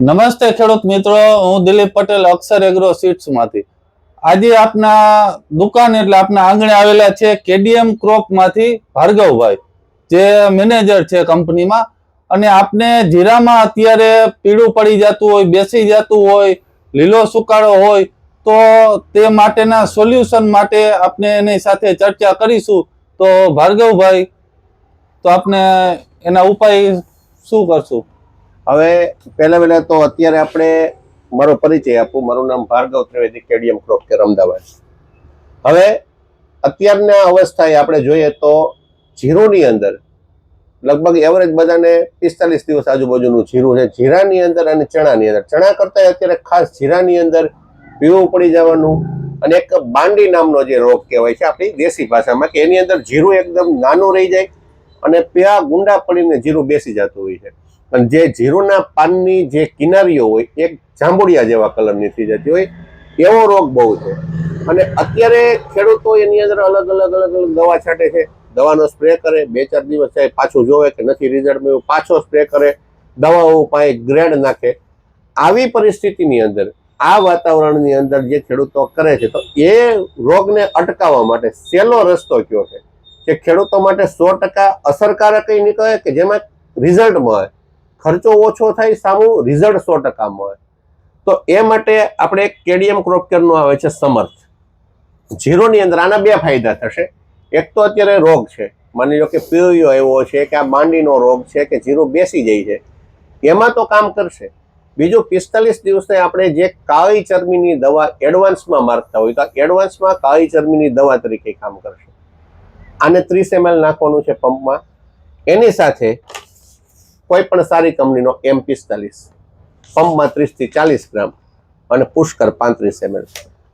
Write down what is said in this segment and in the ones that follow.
નમસ્તે ખેડૂત મિત્રો, હું દિલીપ પટેલ, અક્ષર એગ્રો સીડ્સમાંથી. આજે આપના દુકાન એટલે આપના આંગણે આવેલા છે કેડીએમ ક્રોપમાંથી ભાર્ગવભાઈ, જે મેનેજર છે કંપનીમાં. અને આપને જીરામાં અત્યારે પીળું પડી જતું હોય, બેસી જતું હોય, લીલો સુકાળો હોય, તો તે માટેના સોલ્યુશન માટે આપણે એની સાથે ચર્ચા કરીશું. તો ભાર્ગવભાઈ, તો આપણે એના ઉપાય શું કરશું? હવે પહેલા પહેલા તો અત્યારે આપણે મારો પરિચય આપું. મારું નામ Bhargav Trivedi KDM crop care, Ahmedabad. હવે અત્યારના અવસ્થાએ આપણે જોઈએ તો જીરોની અંદર લગભગ એવરેજ બધાને પિસ્તાલીસ દિવસ આજુબાજુનું જીરું છે. જીરાની અંદર અને ચણાની અંદર. ચણા કરતાં અત્યારે ખાસ જીરાની અંદર પીવું પડી જવાનું અને એક બાંડી નામનો જે રોગ કહેવાય છે આપણી દેશી ભાષામાં કે એની અંદર જીરું એકદમ નાનું રહી જાય અને પ્યા ગુંડા પડીને જીરું બેસી જતું હોય છે. અને જે જીરુના પાનની જે કિનારીઓ હોય, એક જાંબુડિયા જેવા કલરની થઈ જતી હોય, એવો રોગ બહુ છે. અને અત્યારે ખેડૂતો એની અંદર અલગ અલગ અલગ અલગ દવા છાંટે છે. દવાનો સ્પ્રે કરે બે ચાર દિવસ થાય, પાછું જોવે કે નથી રિઝલ્ટ મળ્યું, પાછો સ્પ્રે કરે, દવાઓ પાસે ગ્રેડ નાખે. આવી પરિસ્થિતિની અંદર, આ વાતાવરણની અંદર જે ખેડૂતો કરે છે, તો એ રોગને અટકાવવા માટે સહેલો રસ્તો કયો છે? જે ખેડૂતો માટે સો ટકા અસરકારક નીકળે કે જેમાં રિઝલ્ટ મળે? ખર્ચો ઓછો થાય સામું રિઝલ્ટ સો ટકા મળે તો એ માટે આપણે એક કેડીએમ ક્રોપ કેરનું આવે છે સમર્થ. જીરોની અંદર આના બે ફાયદા થશે. એક તો અત્યારે રોગ છે. માની લો કે પીળિયો આવ્યો છે, કે આ માંડીનો રોગ છે, કે જીરું બેસી જાય છે. એમાં તો કામ કરશે. બીજું પિસ્તાલીસ દિવસે આપણે જે કાળી ચરમીની દવા એડવાન્સમાં મારતા હોય, તો એડવાન્સમાં કાળી ચરમીની દવા તરીકે કામ કરશે. આને ત્રીસ એમએલ નાખવાનું છે પંપમાં. એની સાથે કોઈ પણ સારી કંપનીનો એમ પિસ્તાલીસ, પંપમાં ત્રીસથી ચાલીસ ગ્રામ અને પુષ્કર પાંત્રીસ એમએલ.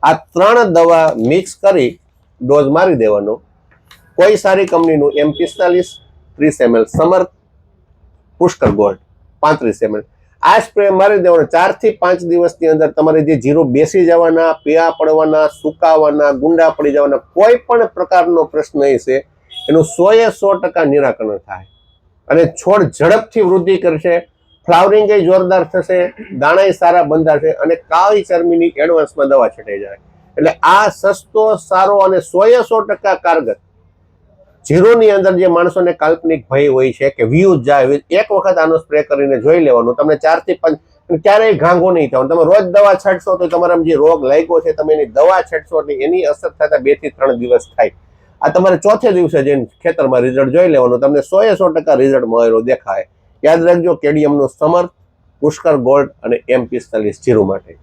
આ ત્રણ દવા મિક્સ કરી ડોઝ મારી દેવાનો. કોઈ સારી કંપનીનું એમ પિસ્તાલીસ, ત્રીસ એમએલ સમર્થ, પુષ્કર ગોલ્ડ, પાંત્રીસ એમએલ. આ સ્પ્રે મારી દેવાનો. ચારથી પાંચ દિવસની અંદર તમારે જે જીરો બેસી જવાના, પીળા પડવાના, સુકાવાના, ગુંડા પડી જવાના, કોઈ પણ પ્રકારનો પ્રશ્ન નહીં છે, એનું સો એ સો ટકા નિરાકરણ થાય. અને છોડ ઝડપથી વૃદ્ધિ કરશે, ફ્લાવરિંગ જોરદાર થશે, દાણાય સારા બંધાશે અને કાળી ચરમીની એડવાન્સમાં દવા છટાઈ જાય. એટલે આ સસ્તો, સારો અને સો સો ટકા કારગર જીરોની અંદર જે માણસોને કાલ્પનિક ભય હોય છે કે વ્યૂઝ જાય એક વખત આનો સ્પ્રે કરીને જોઈ લેવાનું, તમને ચારથી પાંચ ક્યારેય ઘાંઘો નહીં થવાનું તમે રોજ દવા છાંટશો તો તમારા જે રોગ લાગ્યો છે, તમે એની દવા છાંટશો એટલે એની અસર થતા બેથી ત્રણ દિવસ થાય. આ તમારે ચોથે દિવસે જઈને ખેતરમાં રિઝલ્ટ જોઈ લેવાનું. તમને સોએ સો ટકા રિઝલ્ટ મળેલો દેખાય. યાદ રાખજો કેડિયમનું સમર્થ પુષ્કર ગોલ્ડ અને એમ પિસ્તાલીસ જીરો માટે.